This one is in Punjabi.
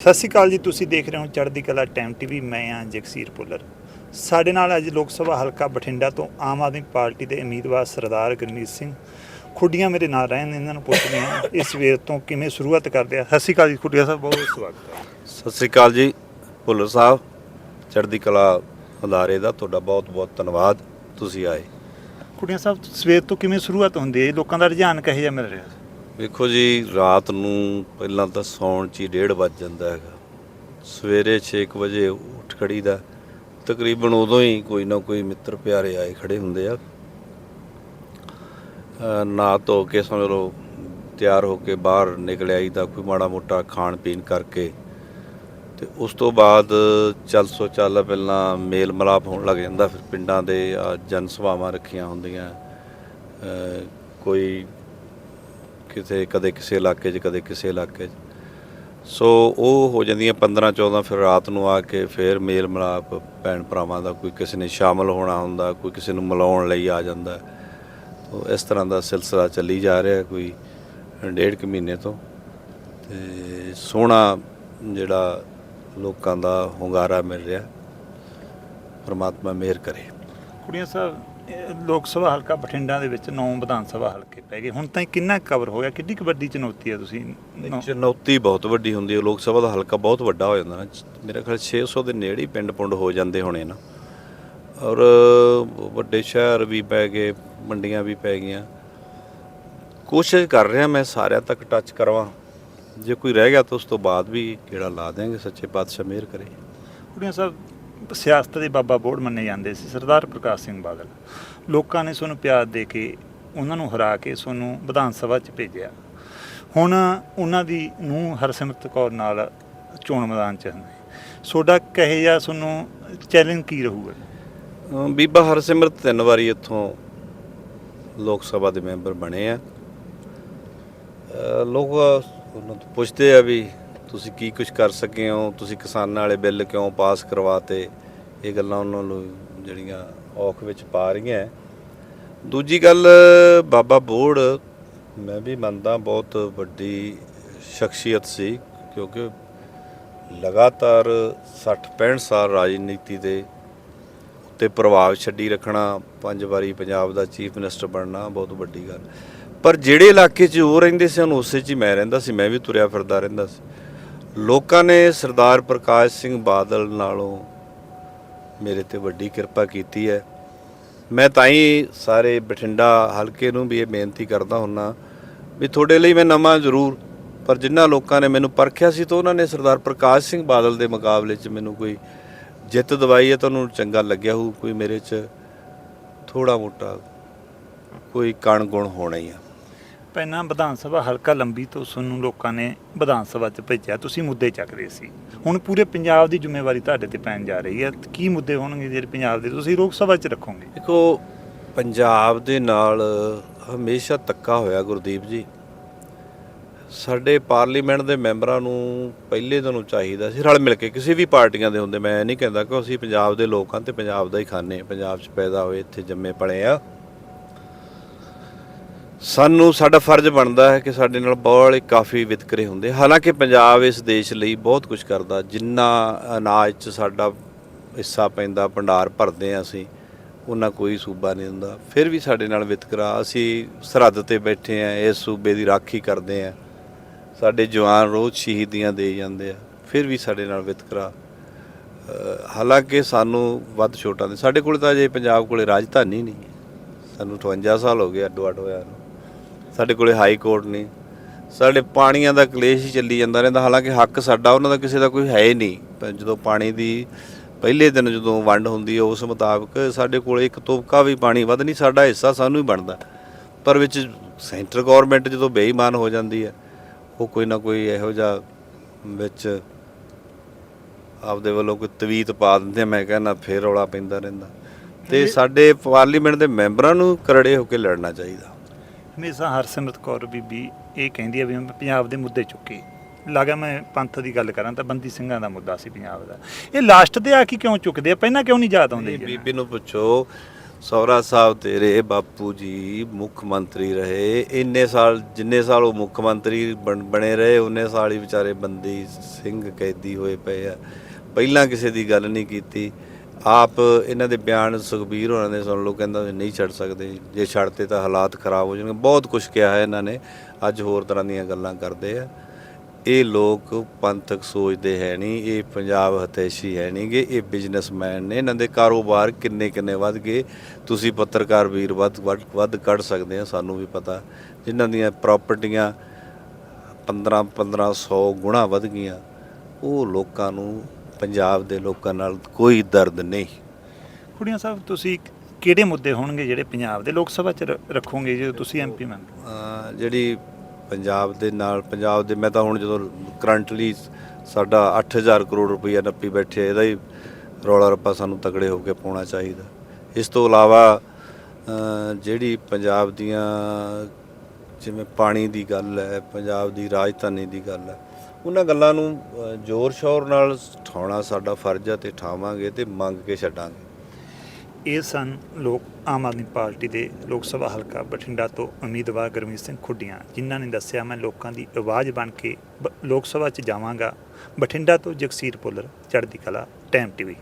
ਸਤਿ ਸ਼੍ਰੀ ਅਕਾਲ ਜੀ ਤੁਸੀਂ ਦੇਖ ਰਹੇ ਹੋ ਚੜ੍ਹਦੀ ਕਲਾ ਟਾਈਮ ਟੀਵੀ ਮੈਂ ਹਾਂ ਜਗਸੀਰ ਭੁੱਲਰ। ਸਾਡੇ ਨਾਲ ਅੱਜ ਲੋਕ ਸਭਾ ਹਲਕਾ ਬਠਿੰਡਾ ਤੋਂ ਆਮ ਆਦਮੀ ਪਾਰਟੀ ਦੇ ਉਮੀਦਵਾਰ ਸਰਦਾਰ ਗੁਰਮੀਤ ਸਿੰਘ ਖੁੱਡੀਆਂ ਮੇਰੇ ਨਾਲ ਰਹਿਣ ਇਹਨਾਂ ਨੂੰ ਪੁੱਛਦੇ ਹਾਂ ਇਸ ਵੇਰ ਤੋਂ ਕਿਵੇਂ ਸ਼ੁਰੂਆਤ ਕਰਦੇ ਆ। ਸਤਿ ਸ਼੍ਰੀ ਅਕਾਲ ਜੀ ਖੁੱਡੀਆਂ ਸਾਹਿਬ ਬਹੁਤ ਬਹੁਤ ਸਵਾਗਤ ਹੈ। ਸਤਿ ਸ੍ਰੀ ਅਕਾਲ ਜੀ ਭੁੱਲਰ ਸਾਹਿਬ ਚੜ੍ਹਦੀ ਕਲਾ ਅਦਾਰੇ ਦਾ ਤੁਹਾਡਾ ਬਹੁਤ ਬਹੁਤ ਧੰਨਵਾਦ ਤੁਸੀਂ ਆਏ। ਖੁੱਡੀਆਂ ਸਾਹਿਬ ਸਵੇਰ ਤੋਂ ਕਿਵੇਂ ਸ਼ੁਰੂਆਤ ਹੁੰਦੀ ਹੈ? ਲੋਕਾਂ ਦਾ ਰੁਝਾਨ ਕਿਹੋ ਜਿਹਾ ਮਿਲ ਰਿਹਾ? ਵੇਖੋ ਜੀ, ਰਾਤ ਨੂੰ ਪਹਿਲਾਂ ਤਾਂ ਸੌਣ 'ਚ ਹੀ ਡੇਢ ਵੱਜ ਜਾਂਦਾ ਹੈਗਾ। ਸਵੇਰੇ 6 ਵਜੇ ਉੱਠ ਖੜੀਦਾ। ਤਕਰੀਬਨ ਉਦੋਂ ਹੀ ਕੋਈ ਨਾ ਕੋਈ ਮਿੱਤਰ ਪਿਆਰੇ ਆਏ ਖੜੇ ਹੁੰਦੇ ਆ। ਨਾ ਧੋ ਕੇ ਸਮਝ ਲਓ, ਤਿਆਰ ਹੋ ਕੇ ਬਾਹਰ ਨਿਕਲ ਆਈਦਾ ਕੋਈ ਮਾੜਾ ਮੋਟਾ ਖਾਣ ਪੀਣ ਕਰਕੇ। ਤੇ ਉਸ ਤੋਂ ਬਾਅਦ ਚੱਲ ਸੋ ਚੱਲ ਪਹਿਲਾਂ ਮੇਲ ਮਲਾਪ ਹੋਣ ਲੱਗ ਜਾਂਦਾ, ਫਿਰ ਪਿੰਡਾਂ ਦੇ ਆਹ ਜਨ ਸਭਾਵਾਂ ਰੱਖੀਆਂ ਹੁੰਦੀਆਂ। ਕੋਈ ਕਿਤੇ ਕਦੇ ਕਿਸੇ ਇਲਾਕੇ 'ਚ, ਕਦੇ ਕਿਸੇ ਇਲਾਕੇ 'ਚ। ਸੋ ਉਹ ਹੋ ਜਾਂਦੀਆਂ 15 14 ਫਿਰ ਰਾਤ ਨੂੰ ਆ ਕੇ ਫਿਰ ਮੇਲ ਮਿਲਾਪ ਭੈਣ ਭਰਾਵਾਂ ਦਾ, ਕੋਈ ਕਿਸੇ ਨੇ ਸ਼ਾਮਲ ਹੋਣਾ ਹੁੰਦਾ, ਕੋਈ ਕਿਸੇ ਨੂੰ ਮਿਲਾਉਣ ਲਈ ਆ ਜਾਂਦਾ। ਤੋ ਇਸ ਤਰ੍ਹਾਂ ਦਾ ਸਿਲਸਿਲਾ ਚੱਲੀ ਜਾ ਰਿਹਾ ਕੋਈ ਡੇਢ ਕੁ ਮਹੀਨੇ ਤੋਂ। ਤੇ ਸੋਹਣਾ ਜਿਹੜਾ ਲੋਕਾਂ ਦਾ ਹੁੰਗਾਰਾ ਮਿਲ ਰਿਹਾ। ਪਰਮਾਤਮਾ ਮਿਹਰ ਕਰੇ। ਕੁੜੀਆਂ ਸਾਹਿਬ ਲੋਕ ਸਭਾ ਹਲਕਾ ਬਠਿੰਡਾ ਦੇ ਵਿੱਚ 9 ਵਿਧਾਨ ਸਭਾ ਹਲਕੇ ਪੈ ਗਏ। ਹੁਣ ਤਾਈਂ ਕਿੰਨਾ ਕਵਰ ਹੋ ਗਿਆ? ਕਿੰਨੀ ਕੁ ਵੱਡੀ ਚੁਣੌਤੀ ਹੈ ਤੁਸੀਂ? ਨੌ- ਚੁਣੌਤੀ ਬਹੁਤ ਵੱਡੀ ਹੁੰਦੀ ਹੈ। ਲੋਕ ਸਭਾ ਦਾ ਹਲਕਾ ਬਹੁਤ ਵੱਡਾ ਹੋ ਜਾਂਦਾ ਨਾ। ਮੇਰੇ ਖਿਆਲ 600 ਦੇ ਨੇੜੇ ਹੀ ਪਿੰਡ ਪੁੰਡ ਹੋ ਜਾਂਦੇ ਹੋਣੇ ਨਾ। ਔਰ ਵੱਡੇ ਸ਼ਹਿਰ ਵੀ ਪੈ ਗਏ ਮੰਡੀਆਂ ਵੀ ਪੈ ਗਈਆਂ। ਕੋਸ਼ਿਸ਼ ਕਰ ਰਿਹਾ ਮੈਂ ਸਾਰਿਆਂ ਤੱਕ ਟੱਚ ਕਰਵਾਂ। ਜੇ ਕੋਈ ਰਹਿ ਗਿਆ ਤਾਂ ਉਸ ਤੋਂ ਬਾਅਦ ਵੀ ਕਿਹੜਾ ਲਾ ਦੇਾਂਗੇ ਸੱਚੇ ਪਾਤਸ਼ਾਹ ਮਿਹਰ ਕਰੇ। ਕੁੜੀਆਂ ਸਾਹਿਬ ਸਿਆਸਤ ਦੇ ਬਾਬਾ ਬੋੜ ਮੰਨੇ ਜਾਂਦੇ ਸੀ, ਸਰਦਾਰ ਪ੍ਰਕਾਸ਼ ਸਿੰਘ ਬਾਦਲ। ਲੋਕਾਂ ਨੇ ਸਾਨੂੰ ਪਿਆਰ ਦੇ ਕੇ ਉਹਨਾਂ ਨੂੰ ਹਰਾ ਕੇ ਤੁਹਾਨੂੰ ਵਿਧਾਨ ਸਭਾ 'ਚ ਭੇਜਿਆ। ਹੁਣ ਉਹਨਾਂ ਦੀ ਨੂੰ ਹਰਸਿਮਰਤ ਕੌਰ ਨਾਲ ਚੋਣ ਮੈਦਾਨ 'ਚ ਹਨ। ਤੁਹਾਡਾ ਕਹੇ ਜਾਂ ਤੁਹਾਨੂੰ ਚੈਲੰਜ ਕੀ ਰਹੂਗਾ? ਬੀਬਾ ਹਰਸਿਮਰਤ ਤਿੰਨ ਵਾਰੀ ਇੱਥੋਂ ਲੋਕ ਸਭਾ ਦੇ ਮੈਂਬਰ ਬਣੇ ਆ। ਲੋਕ ਉਹਨਾਂ ਤੋਂ ਪੁੱਛਦੇ ਆ ਵੀ ਤੁਸੀਂ ਕੀ ਕੁਝ ਕਰ ਸਕੇ ਹੋ? ਤੁਸੀਂ ਕਿਸਾਨਾਂ ਵਾਲੇ ਬਿੱਲ ਕਿਉਂ ਪਾਸ ਕਰਵਾਤੇ? ਇਹ ਗੱਲਾਂ ਉਹਨਾਂ ਨੂੰ ਜਿਹੜੀਆਂ ਔਖ ਵਿੱਚ ਪਾ ਰਹੀਆਂ ਦੂਜੀ ਗੱਲ, ਬਾਬਾ ਬੋੜ, ਮੈਂ ਵੀ ਮੰਨਦਾ ਬਹੁਤ ਵੱਡੀ ਸ਼ਖਸੀਅਤ ਸੀ ਕਿਉਂਕਿ ਲਗਾਤਾਰ 60 65 ਸਾਲ ਰਾਜਨੀਤੀ ਦੇ ਉੱਤੇ ਪ੍ਰਭਾਵ ਛੱਡੀ ਰੱਖਣਾ, ਪੰਜ ਵਾਰੀ ਪੰਜਾਬ ਦਾ ਚੀਫ ਮਿਨਿਸਟਰ ਬਣਨਾ ਬਹੁਤ ਵੱਡੀ ਗੱਲ। ਪਰ ਜਿਹੜੇ ਇਲਾਕੇ 'ਚ ਉਹ ਰਹਿੰਦੇ ਸੀ, ਉਹਨੂੰ ਉਸੇ 'ਚ ਹੀ ਮੈਂ ਰਹਿੰਦਾ ਸੀ, ਮੈਂ ਵੀ ਤੁਰਿਆ ਫਿਰਦਾ ਰਹਿੰਦਾ ਸੀ। ਲੋਕਾਂ ਨੇ ਸਰਦਾਰ ਪ੍ਰਕਾਸ਼ ਸਿੰਘ ਬਾਦਲ ਨਾਲੋਂ ਮੇਰੇ ਤੇ ਵੱਡੀ ਕਿਰਪਾ ਕੀਤੀ ਹੈ। ਮੈਂ ਤਾਂ ਹੀ ਸਾਰੇ ਬਠਿੰਡਾ ਹਲਕੇ ਨੂੰ ਵੀ ਇਹ ਬੇਨਤੀ ਕਰਦਾ ਹੁੰਨਾ ਵੀ ਤੁਹਾਡੇ ਲਈ ਮੈਂ ਨਵਾਂ ਜ਼ਰੂਰ, ਪਰ ਜਿਨ੍ਹਾਂ ਲੋਕਾਂ ਨੇ ਮੈਨੂੰ ਪਰਖਿਆ ਸੀ ਤਾਂ ਉਹਨਾਂ ਨੇ ਸਰਦਾਰ ਪ੍ਰਕਾਸ਼ ਸਿੰਘ ਬਾਦਲ ਦੇ ਮੁਕਾਬਲੇ 'ਚ ਮੈਨੂੰ ਕੋਈ ਜਿੱਤ ਦਵਾਈ ਹੈ ਤੁਹਾਨੂੰ ਚੰਗਾ ਲੱਗਿਆ ਹੋਊ, ਕੋਈ ਮੇਰੇ 'ਚ ਥੋੜਾ ਮੋਟਾ ਕੋਈ ਕਣ ਗੁਣ ਹੋਣਾ ਹੀ ਆ। ਪਹਿਲਾਂ ਵਿਧਾਨ ਸਭਾ ਹਲਕਾ ਲੰਬੀ ਤੋਂ ਸਾਨੂੰ ਲੋਕਾਂ ਨੇ ਵਿਧਾਨ ਸਭਾ 'ਚ ਭੇਜਿਆ, ਤੁਸੀਂ ਮੁੱਦੇ ਚੱਕ ਰਹੇ ਸੀ। ਹੁਣ ਪੂਰੇ ਪੰਜਾਬ ਦੀ ਜ਼ਿੰਮੇਵਾਰੀ ਤੁਹਾਡੇ ਤੇ ਪੈਣ ਜਾ ਰਹੀ ਹੈ। ਕੀ ਮੁੱਦੇ ਹੋਣਗੇ ਜਿਹੜੇ ਪੰਜਾਬ ਦੇ ਤੁਸੀਂ ਲੋਕ ਸਭਾ 'ਚ ਰੱਖੋਗੇ? ਦੇਖੋ, ਪੰਜਾਬ ਦੇ ਨਾਲ ਹਮੇਸ਼ਾ ਤੱਕਾ ਹੋਇਆ ਗੁਰਦੀਪ ਜੀ। ਸਾਡੇ ਪਾਰਲੀਮੈਂਟ ਦੇ ਮੈਂਬਰਾਂ ਨੂੰ ਪਹਿਲੇ ਦਿਨੋਂ ਚਾਹੀਦਾ ਸੀ, ਰਲ ਮਿਲ ਕੇ ਕਿਸੇ ਵੀ ਪਾਰਟੀਆਂ ਦੇ ਹੁੰਦੇ, ਮੈਂ ਇਹ ਨਹੀਂ ਕਹਿੰਦਾ ਕਿ ਅਸੀਂ ਪੰਜਾਬ ਦੇ ਲੋਕਾਂ ਤੇ ਪੰਜਾਬ ਦਾ ਹੀ ਖਾਣੇ ਪੰਜਾਬ 'ਚ ਪੈਦਾ ਹੋਏ, ਇੱਥੇ ਜੰਮੇ ਪਲੇ ਆ ਸਾਨੂੰ ਸਾਡਾ ਫਰਜ਼ ਬਣਦਾ ਹੈ ਕਿ ਸਾਡੇ ਨਾਲ ਬਹੁਤ ਕਾਫੀ ਵਿਤਕਰੇ ਹੁੰਦੇ। ਹਾਲਾਂਕਿ ਪੰਜਾਬ ਇਸ ਦੇਸ਼ ਲਈ ਬਹੁਤ ਕੁਝ ਕਰਦਾ। ਜਿੰਨਾ ਅਨਾਜ 'ਚ ਸਾਡਾ ਹਿੱਸਾ ਪੈਂਦਾ, ਭੰਡਾਰ ਭਰਦੇ ਆ ਅਸੀਂ, ਉਹਨਾਂ ਕੋਈ ਸੂਬਾ ਨਹੀਂ ਹੁੰਦਾ। ਫਿਰ ਵੀ ਸਾਡੇ ਨਾਲ ਵਿਤਕਰਾ। ਅਸੀਂ ਸਰਹੱਦ ਤੇ ਬੈਠੇ ਆ ਇਸ ਸੂਬੇ ਦੀ ਰਾਖੀ ਕਰਦੇ ਆ ਸਾਡੇ ਜਵਾਨ ਰੋਜ਼ ਸ਼ਹੀਦੀਆਂ ਦੇ ਜਾਂਦੇ ਆ। ਫਿਰ ਵੀ ਸਾਡੇ ਨਾਲ ਵਿਤਕਰਾ। ਹਾਲਾਂਕਿ ਸਾਨੂੰ ਵੱਧ ਛੋਟਾ ਦੇ ਸਾਡੇ ਕੋਲ ਤਾਂ ਅਜੇ ਪੰਜਾਬ ਕੋਲੇ ਰਾਜਧਾਨੀ ਨਹੀਂ ਸਾਨੂੰ 58 ਸਾਲ ਹੋ ਗਏ ਅੱਡੋ ਅੱਡ ਹੋਇਆ ਨੂੰ। ਸਾਡੇ ਕੋਲੇ ਹਾਈ ਕੋਰਟ ਨਹੀਂ। ਸਾਡੇ ਪਾਣੀਆਂ ਦਾ ਕਲੇਸ਼ ਹੀ ਚੱਲੀ ਜਾਂਦਾ ਰਹਿੰਦਾ। ਹਾਲਾਂਕਿ ਹੱਕ ਸਾਡਾ ਉਹਨਾਂ ਦਾ ਕਿਸੇ ਦਾ ਕੋਈ ਹੈ ਹੀ ਨਹੀਂ। ਜਦੋਂ ਪਾਣੀ ਦੀ ਪਹਿਲੇ ਦਿਨ ਜਦੋਂ ਵੰਡ ਹੁੰਦੀ ਹੈ ਉਸ ਮੁਤਾਬਕ ਸਾਡੇ ਕੋਲੇ ਇੱਕ ਤੋਪਕਾ ਵੀ ਪਾਣੀ ਵੱਧ ਨਹੀਂ ਸਾਡਾ ਹਿੱਸਾ ਸਾਨੂੰ ਹੀ ਬਣਦਾ। ਪਰ ਵਿੱਚ ਸੈਂਟਰ ਗਵਰਨਮੈਂਟ ਜਦੋਂ ਬੇਈਮਾਨ ਹੋ ਜਾਂਦੀ ਹੈ ਉਹ ਕੋਈ ਨਾ ਕੋਈ ਇਹੋ ਜਿਹਾ ਵਿੱਚ ਆਪਦੇ ਵੱਲੋਂ ਕੋਈ ਤਵੀਤ ਪਾ ਦਿੰਦੇ ਮੈਂ ਕਹਿੰਦਾ ਫੇਰ ਰੌਲਾ ਪੈਂਦਾ ਰਹਿੰਦਾ। ਤੇ ਸਾਡੇ ਪਾਰਲੀਮੈਂਟ ਦੇ ਮੈਂਬਰਾਂ ਨੂੰ ਕਰੜੇ ਹੋ ਕੇ ਲੜਨਾ ਚਾਹੀਦਾ। ਹਮੇਸ਼ਾ ਹਰਸਿਮਰਤ ਕੌਰ ਬੀਬੀ ਇਹ ਕਹਿੰਦੀ ਆ ਵੀ ਮੈਂ ਪੰਜਾਬ ਦੇ ਮੁੱਦੇ ਚੁੱਕੇ। ਲਾਗਾ ਮੈਂ ਪੰਥ ਦੀ ਗੱਲ ਕਰਾਂ ਤਾਂ ਬੰਦੀ ਸਿੰਘਾਂ ਦਾ ਮੁੱਦਾ ਸੀ ਪੰਜਾਬ ਦਾ। ਇਹ ਲਾਸਟ ਤੇ ਆ ਕੇ ਕਿਉਂ ਚੁੱਕਦੇ ਆ? ਪਹਿਲਾਂ ਕਿਉਂ ਨਹੀਂ ਯਾਦ ਆਉਂਦੇ? ਬੀਬੀ ਨੂੰ ਪੁੱਛੋ ਸੌਰਾ ਸਾਹਿਬ ਤੇਰੇ ਬਾਪੂ ਜੀ ਮੁੱਖ ਮੰਤਰੀ ਰਹੇ। ਇੰਨੇ ਸਾਲ ਜਿੰਨੇ ਸਾਲ ਉਹ ਮੁੱਖ ਮੰਤਰੀ ਬਣ- ਬਣੇ ਰਹੇ ਉਹਨੇ ਸਾਲ ਹੀ ਵਿਚਾਰੇ ਬੰਦੀ ਸਿੰਘ ਕੈਦੀ ਹੋਏ ਪਏ ਆ। ਪਹਿਲਾਂ ਕਿਸੇ ਦੀ ਗੱਲ ਨਹੀਂ ਕੀਤੀ। ਆਪ ਇਹਨਾਂ ਦੇ ਬਿਆਨ ਸੁਖਬੀਰ ਹੋਰਾਂ ਦੇ ਸੁਣ ਲਓ, ਕਹਿੰਦਾ ਨਹੀਂ ਛੱਡ ਸਕਦੇ। ਜੇ ਛੱਡਤੇ ਤਾਂ ਹਾਲਾਤ ਖਰਾਬ ਹੋ ਜਾਣਗੇ। ਬਹੁਤ ਕੁਝ ਕਿਹਾ ਹੈ ਇਹਨਾਂ ਨੇ। ਅੱਜ ਹੋਰ ਤਰ੍ਹਾਂ ਦੀਆਂ ਗੱਲਾਂ ਕਰਦੇ ਆ। ਇਹ ਲੋਕ ਪੰਥਕ ਸੋਚਦੇ ਹੈ ਨਹੀਂ, ਇਹ ਪੰਜਾਬ ਹਤੈਸ਼ੀ ਹੈ ਨਹੀਂਗੇ ਇਹ ਬਿਜ਼ਨਸਮੈਨ ਨੇ। ਇਹਨਾਂ ਦੇ ਕਾਰੋਬਾਰ ਕਿੰਨੇ ਕਿੰਨੇ ਵੱਧ ਗਏ। ਤੁਸੀਂ ਪੱਤਰਕਾਰ ਵੀਰ ਵੱਧ ਵੱਧ ਵੱਧ ਕੱਢ ਸਕਦੇ ਆ ਸਾਨੂੰ ਵੀ ਪਤਾ। ਜਿਨ੍ਹਾਂ ਦੀਆਂ ਪ੍ਰਾਪਰਟੀਆਂ 15 1500 ਗੁਣਾ ਵੱਧ ਗਈਆਂ, ਉਹ ਲੋਕਾਂ ਨੂੰ ਪੰਜਾਬ ਦੇ ਲੋਕਾਂ ਨਾਲ ਕੋਈ ਦਰਦ ਨਹੀਂ। ਕੁੜੀਆਂ ਸਾਹਿਬ ਤੁਸੀਂ ਕਿਹੜੇ ਮੁੱਦੇ ਹੋਣਗੇ ਜਿਹੜੇ ਪੰਜਾਬ ਦੇ ਲੋਕ ਸਭਾ ਚ ਰ- ਰੱਖੋਗੇ ਜੇ ਤੁਸੀਂ ਐਮਪੀ ਮੈਂਬਰ ਅਹ ਜਿਹੜੀ ਪੰਜਾਬ ਦੇ ਨਾਲ ਪੰਜਾਬ ਦੇ ਮੈਂ ਤਾਂ ਹੁਣ ਜਦੋਂ ਕਰੰਟਲੀ ਸਾਡਾ 8000 ਕਰੋੜ ਰੁਪਈਆ ਨੱਪੀ ਬੈਠੇ ਆ, ਇਹਦਾ ਹੀ ਰੌਲਾ ਰੱਪਾ ਸਾਨੂੰ ਤਗੜੇ ਹੋ ਕੇ ਪਾਉਣਾ ਚਾਹੀਦਾ। ਇਸ ਤੋਂ ਇਲਾਵਾ ਅਹ ਜਿਹੜੀ ਪੰਜਾਬ ਦੀਆਂ ਜਿਵੇਂ ਪਾਣੀ ਦੀ ਗੱਲ ਹੈ ਪੰਜਾਬ ਦੀ ਰਾਜਧਾਨੀ ਦੀ ਗੱਲ ਹੈ ਉਹਨਾਂ ਗੱਲਾਂ ਨੂੰ ਜ਼ੋਰ ਸ਼ੋਰ ਨਾਲ ਠਾਉਣਾ ਸਾਡਾ ਫਰਜ਼ ਹੈ ਤੇ ਠਾਵਾਂਗੇ ਤੇ ਮੰਗ ਕੇ ਛੱਡਾਂਗੇ। ਇਹ ਸਨ ਲੋਕ, ਆਮ ਆਦਮੀ ਪਾਰਟੀ ਦੇ ਲੋਕ ਸਭਾ ਹਲਕਾ ਬਠਿੰਡਾ ਤੋਂ ਉਮੀਦਵਾਰ ਗੁਰਮੀਤ ਸਿੰਘ ਖੁੱਡੀਆਂ, ਜਿਨ੍ਹਾਂ ਨੇ ਦੱਸਿਆ, ਮੈਂ ਲੋਕਾਂ ਦੀ ਆਵਾਜ਼ ਬਣ ਕੇ ਬ- ਲੋਕ ਸਭਾ 'ਚ ਜਾਵਾਂਗਾ। ਬਠਿੰਡਾ ਤੋਂ ਜਗਸੀਰ ਪੁੱਲਰ, ਚੜ੍ਹਦੀ ਕਲਾ, ਟਾਈਮ ਟੀਵੀ।